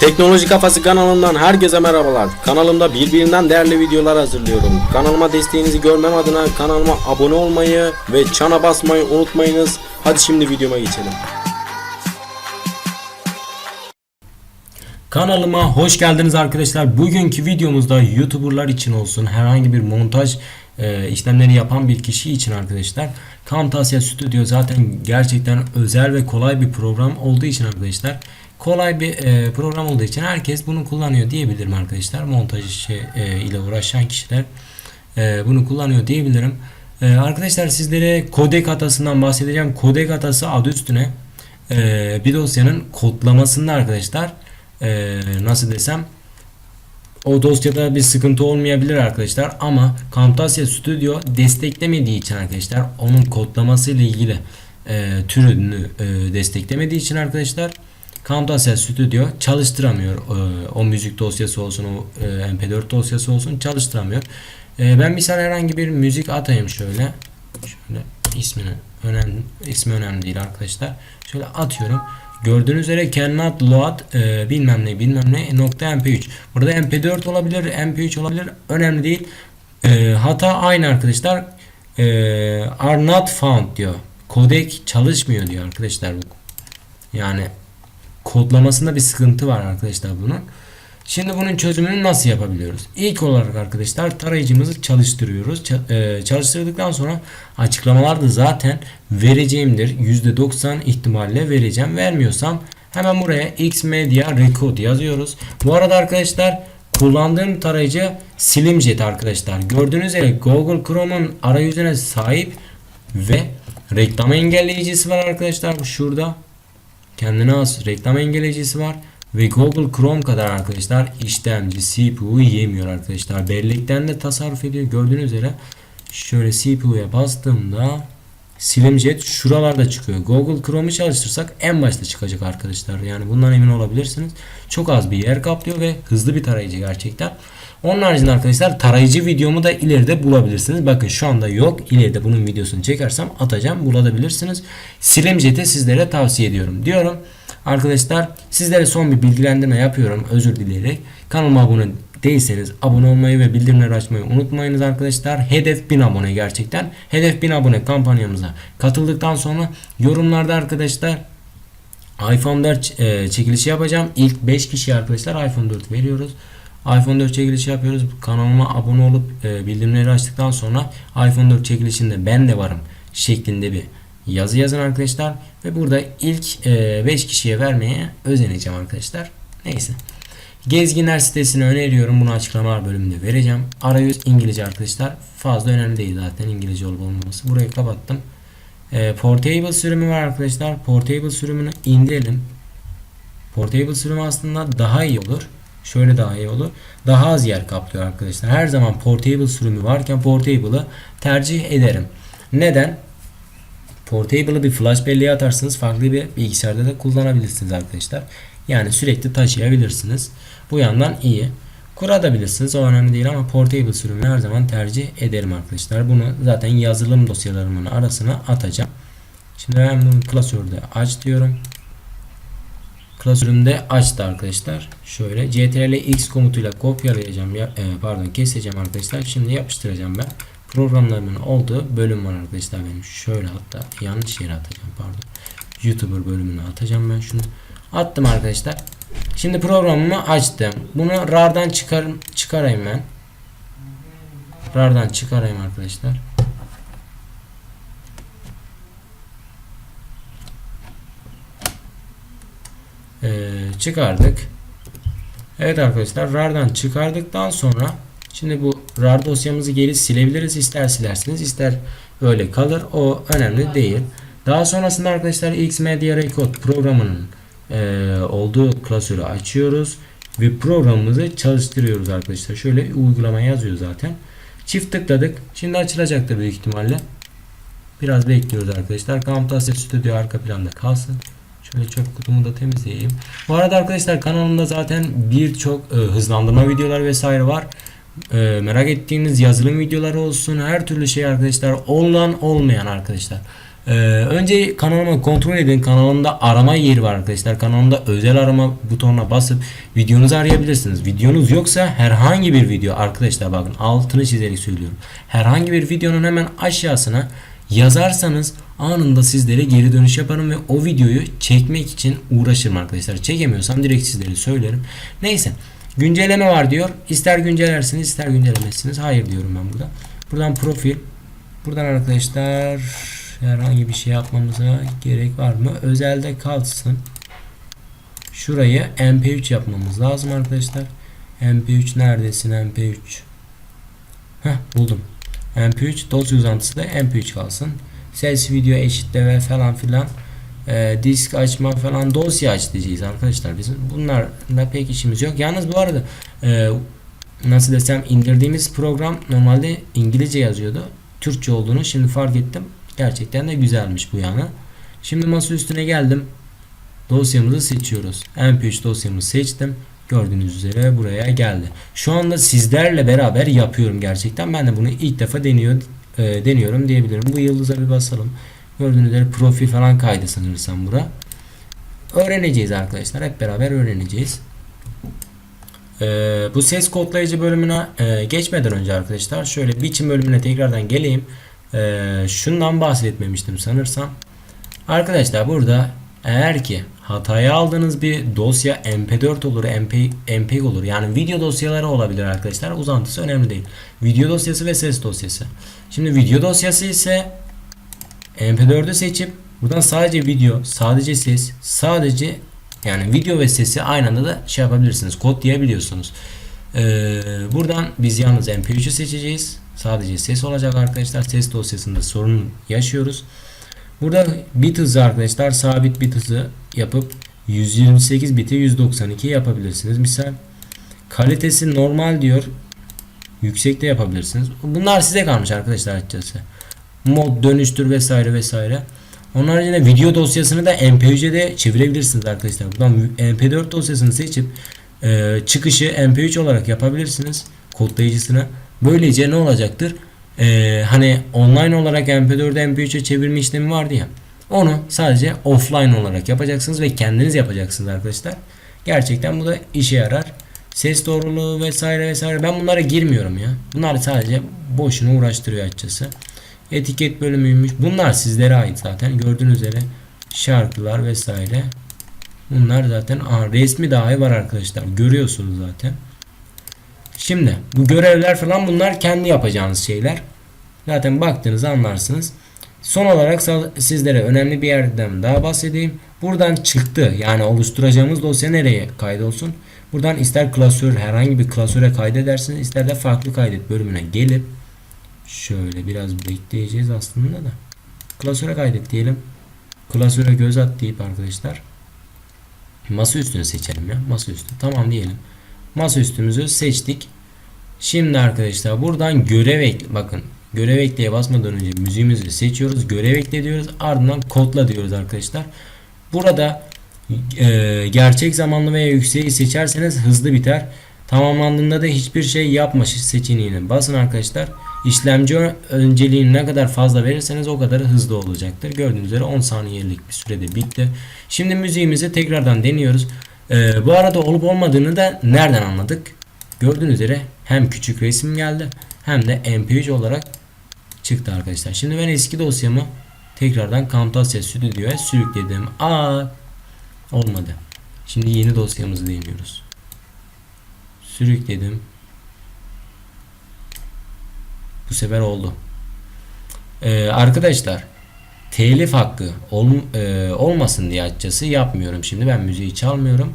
Teknoloji Kafası kanalından herkese merhabalar. Kanalımda birbirinden değerli videolar hazırlıyorum. Kanalıma desteğinizi görmem adına kanalıma abone olmayı ve çana basmayı unutmayınız. Hadi şimdi videoma geçelim. Kanalıma hoş geldiniz arkadaşlar. Bugünkü videomuzda YouTuber'lar için olsun herhangi bir montaj e, işlemleri yapan bir kişi için arkadaşlar Camtasia Studio zaten gerçekten özel ve kolay bir program olduğu için arkadaşlar kolay bir e, program olduğu için herkes bunu kullanıyor diyebilirim arkadaşlar. Montaj işi e, ile uğraşan kişiler e, bunu kullanıyor diyebilirim. E, arkadaşlar sizlere kodek hatasından bahsedeceğim. Kodek hatası adı üstüne e, bir dosyanın kodlamasında arkadaşlar e, nasıl desem o dosyada bir sıkıntı olmayabilir arkadaşlar ama Camtasia Studio desteklemediği için arkadaşlar onun kodlaması ile ilgili e, türünü e, desteklemediği için arkadaşlar Camtasia Studio çalıştıramıyor e, o müzik dosyası olsun o e, mp4 dosyası olsun çalıştıramıyor. E, ben misal herhangi bir müzik atayım şöyle şöyle ismini önemli ismi önemli değil arkadaşlar. Şöyle atıyorum. Gördüğünüz üzere cannot load e, bilmem ne bilmem ne nokta mp3. Burada mp4 olabilir, mp3 olabilir. Önemli değil. E, hata aynı arkadaşlar. E, are not found diyor. Kodek çalışmıyor diyor arkadaşlar. Yani kodlamasında bir sıkıntı var arkadaşlar bunun. Şimdi bunun çözümünü nasıl yapabiliyoruz? İlk olarak arkadaşlar tarayıcımızı çalıştırıyoruz. Ça- e, çalıştırdıktan sonra açıklamalar da zaten vereceğimdir. %90 ihtimalle vereceğim. Vermiyorsam hemen buraya Xmedia Record yazıyoruz. Bu arada arkadaşlar kullandığım tarayıcı Slimjet arkadaşlar. Gördüğünüz üzere Google Chrome'un arayüzüne sahip ve reklam engelleyicisi var arkadaşlar. Şurada kendine has reklam engelleyicisi var. Ve Google Chrome kadar arkadaşlar işlemci CPU yemiyor arkadaşlar. Bellekten de tasarruf ediyor. Gördüğünüz üzere şöyle CPU'ya bastığımda Slimjet şuralarda çıkıyor. Google Chrome'u çalıştırsak en başta çıkacak arkadaşlar. Yani bundan emin olabilirsiniz. Çok az bir yer kaplıyor ve hızlı bir tarayıcı gerçekten. Onun haricinde arkadaşlar tarayıcı videomu da ileride bulabilirsiniz. Bakın şu anda yok. İleride bunun videosunu çekersem atacağım. Bulabilirsiniz. Slimjet'i sizlere tavsiye ediyorum. Diyorum. Arkadaşlar sizlere son bir bilgilendirme yapıyorum özür dileyerek. Kanalıma abone değilseniz abone olmayı ve bildirimleri açmayı unutmayınız arkadaşlar. Hedef 1000 abone gerçekten. Hedef 1000 abone kampanyamıza katıldıktan sonra yorumlarda arkadaşlar iPhone 4 e, çekilişi yapacağım. İlk 5 kişiye arkadaşlar iPhone 4 veriyoruz. iPhone 4 çekilişi yapıyoruz. Kanalıma abone olup e, bildirimleri açtıktan sonra iPhone 4 çekilişinde ben de varım şeklinde bir yazı yazın arkadaşlar. Ve burada ilk 5 kişiye vermeye özeneceğim arkadaşlar. Neyse. Gezginler sitesini öneriyorum. Bunu açıklamalar bölümünde vereceğim. Arayüz İngilizce arkadaşlar. Fazla önemli değil zaten İngilizce olup olmaması. Burayı kapattım. E, Portable sürümü var arkadaşlar. Portable sürümünü indirelim. Portable sürümü aslında daha iyi olur. Şöyle daha iyi olur. Daha az yer kaplıyor arkadaşlar. Her zaman portable sürümü varken portable'ı tercih ederim. Neden? Portable'ı bir flash belleğe atarsınız. Farklı bir bilgisayarda da kullanabilirsiniz arkadaşlar. Yani sürekli taşıyabilirsiniz. Bu yandan iyi. Kurabilirsiniz. O önemli değil ama portable sürümünü her zaman tercih ederim arkadaşlar. Bunu zaten yazılım dosyalarımın arasına atacağım. Şimdi ben bunu klasörde aç diyorum. Klasörümde açtı arkadaşlar. Şöyle CTRL X komutuyla kopyalayacağım. Ya, e, pardon keseceğim arkadaşlar. Şimdi yapıştıracağım ben. Programlarımın olduğu bölüm var arkadaşlar benim. Şöyle hatta yanlış yere atacağım pardon. YouTuber bölümünü atacağım ben şunu. Attım arkadaşlar. Şimdi programımı açtım. Bunu RAR'dan çıkar çıkarayım ben. RAR'dan çıkarayım arkadaşlar. Ee, çıkardık. Evet arkadaşlar RAR'dan çıkardıktan sonra şimdi bu RAR dosyamızı geri silebiliriz. İster silersiniz ister öyle kalır. O önemli değil. Daha sonrasında arkadaşlar Xmedia Record programının e, olduğu klasörü açıyoruz ve programımızı çalıştırıyoruz arkadaşlar. Şöyle uygulama yazıyor zaten. Çift tıkladık. Şimdi açılacaktır büyük ihtimalle. Biraz bekliyoruz arkadaşlar. Camtasia Studio arka planda kalsın. Şöyle çöp kutumu da temizleyeyim. Bu arada arkadaşlar kanalımda zaten birçok e, hızlandırma videolar vesaire var. E, merak ettiğiniz yazılım videoları olsun. Her türlü şey arkadaşlar. Olan olmayan arkadaşlar. Ee, önce kanalımı kontrol edin. Kanalımda arama yeri var arkadaşlar. Kanalımda özel arama butonuna basıp videonuzu arayabilirsiniz. Videonuz yoksa herhangi bir video arkadaşlar bakın altını çizerek söylüyorum. Herhangi bir videonun hemen aşağısına yazarsanız anında sizlere geri dönüş yaparım ve o videoyu çekmek için uğraşırım arkadaşlar. Çekemiyorsam direkt sizlere söylerim. Neyse. Güncelleme var diyor. İster güncellersiniz ister güncellemezsiniz. Hayır diyorum ben burada. Buradan profil. Buradan arkadaşlar herhangi bir şey yapmamıza gerek var mı? Özelde kalsın. Şurayı MP3 yapmamız lazım arkadaşlar. MP3 neredesin MP3? Heh buldum. MP3 dosya uzantısı da MP3 kalsın. Ses video eşitleme falan filan e, disk açma falan dosya aç diyeceğiz arkadaşlar. Bizim bunlarla pek işimiz yok. Yalnız bu arada e, nasıl desem indirdiğimiz program normalde İngilizce yazıyordu. Türkçe olduğunu şimdi fark ettim. Gerçekten de güzelmiş bu yana. Şimdi masa üstüne geldim. Dosyamızı seçiyoruz. MP3 dosyamı seçtim. Gördüğünüz üzere buraya geldi. Şu anda sizlerle beraber yapıyorum gerçekten. Ben de bunu ilk defa deniyor e, deniyorum diyebilirim. Bu yıldıza bir basalım. Gördüğünüz üzere profil falan kaydı sanırsam bura. Öğreneceğiz arkadaşlar. Hep beraber öğreneceğiz. Ee, bu ses kodlayıcı bölümüne e, geçmeden önce arkadaşlar şöyle biçim bölümüne tekrardan geleyim. Ee, şundan bahsetmemiştim sanırsam. Arkadaşlar burada eğer ki hataya aldığınız bir dosya mp4 olur, mp, mpeg olur. Yani video dosyaları olabilir arkadaşlar. Uzantısı önemli değil. Video dosyası ve ses dosyası. Şimdi video dosyası ise mp4'ü seçip buradan sadece video, sadece ses, sadece yani video ve sesi aynı anda da şey yapabilirsiniz. Kod diyebiliyorsunuz. Ee, buradan biz yalnız mp3'ü seçeceğiz. Sadece ses olacak arkadaşlar. Ses dosyasında sorun yaşıyoruz. Burada bit hızı arkadaşlar sabit bit hızı yapıp 128 biti 192 yapabilirsiniz. Misal kalitesi normal diyor. Yüksekte yapabilirsiniz. Bunlar size kalmış arkadaşlar açıkçası. Mod dönüştür vesaire vesaire. Onun haricinde video dosyasını da MP3'e de çevirebilirsiniz arkadaşlar. Buradan MP4 dosyasını seçip e, çıkışı MP3 olarak yapabilirsiniz kodlayıcısına. Böylece ne olacaktır? Ee, hani online olarak MP4'e MP3'e çevirme işlemi vardı ya. Onu sadece offline olarak yapacaksınız ve kendiniz yapacaksınız arkadaşlar. Gerçekten bu da işe yarar. Ses doğruluğu vesaire vesaire ben bunlara girmiyorum ya. Bunlar sadece boşuna uğraştırıyor açıkçası. Etiket bölümüymüş. Bunlar sizlere ait zaten. Gördüğünüz üzere şarkılar vesaire. Bunlar zaten Aa, resmi dahi var arkadaşlar. Görüyorsunuz zaten. Şimdi bu görevler falan bunlar kendi yapacağınız şeyler. Zaten baktığınızda anlarsınız. Son olarak sizlere önemli bir yerden daha bahsedeyim. Buradan çıktı yani oluşturacağımız dosya nereye kaydolsun? Buradan ister klasör herhangi bir klasöre kaydedersiniz ister de farklı kaydet bölümüne gelip şöyle biraz bekleyeceğiz aslında da. Klasöre kaydet diyelim. Klasöre göz at deyip arkadaşlar masa üstünü seçelim ya. Masa üstü. Tamam diyelim. Masa üstümüzü seçtik. Şimdi arkadaşlar buradan görev ekle bakın görev ekleye basmadan önce müziğimizi seçiyoruz. Görev ekle diyoruz. Ardından kodla diyoruz arkadaşlar. Burada e, gerçek zamanlı veya yükseği seçerseniz hızlı biter. Tamamlandığında da hiçbir şey yapma seçeneğini basın arkadaşlar. İşlemci önceliğini ne kadar fazla verirseniz o kadar hızlı olacaktır. Gördüğünüz üzere 10 saniyelik bir sürede bitti. Şimdi müziğimizi tekrardan deniyoruz. Ee, bu arada olup olmadığını da nereden anladık? Gördüğünüz üzere hem küçük resim geldi hem de mp3 olarak çıktı arkadaşlar. Şimdi ben eski dosyamı tekrardan Camtasia Studio'ya sürükledim. Aa olmadı. Şimdi yeni dosyamızı deniyoruz. Sürükledim. Bu sefer oldu. Ee, arkadaşlar telif hakkı ol, e, olmasın diye açıkçası yapmıyorum. Şimdi ben müziği çalmıyorum.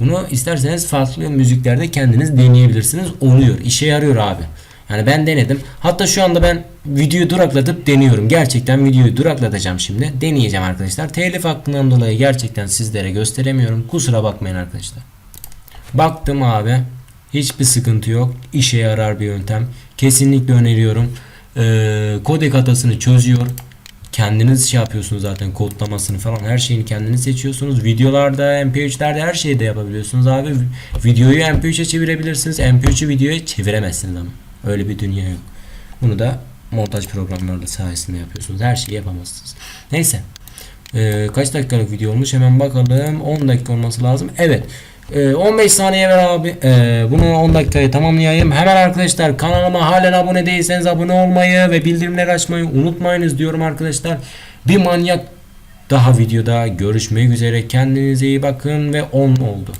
Bunu isterseniz farklı müziklerde kendiniz deneyebilirsiniz. Oluyor. işe yarıyor abi. Yani ben denedim. Hatta şu anda ben videoyu duraklatıp deniyorum. Gerçekten videoyu duraklatacağım şimdi. Deneyeceğim arkadaşlar. Telif hakkından dolayı gerçekten sizlere gösteremiyorum. Kusura bakmayın arkadaşlar. Baktım abi. Hiçbir sıkıntı yok. İşe yarar bir yöntem. Kesinlikle öneriyorum. Ee, kodek hatasını çözüyor. Kendiniz şey yapıyorsunuz zaten kodlamasını falan her şeyini kendiniz seçiyorsunuz. Videolarda, MP3'lerde her şeyi de yapabiliyorsunuz abi. Videoyu MP3'e çevirebilirsiniz. MP3'ü videoya çeviremezsiniz ama. Öyle bir dünya yok. Bunu da montaj programları sayesinde yapıyorsunuz. Her şeyi yapamazsınız. Neyse. Ee, kaç dakikalık video olmuş hemen bakalım 10 dakika olması lazım evet Ee, 15 saniye ver abi. Ee, bunu 10 dakikaya tamamlayayım. Hemen arkadaşlar kanalıma halen abone değilseniz abone olmayı ve bildirimleri açmayı unutmayınız diyorum arkadaşlar. Bir manyak daha videoda görüşmek üzere. Kendinize iyi bakın ve 10 oldu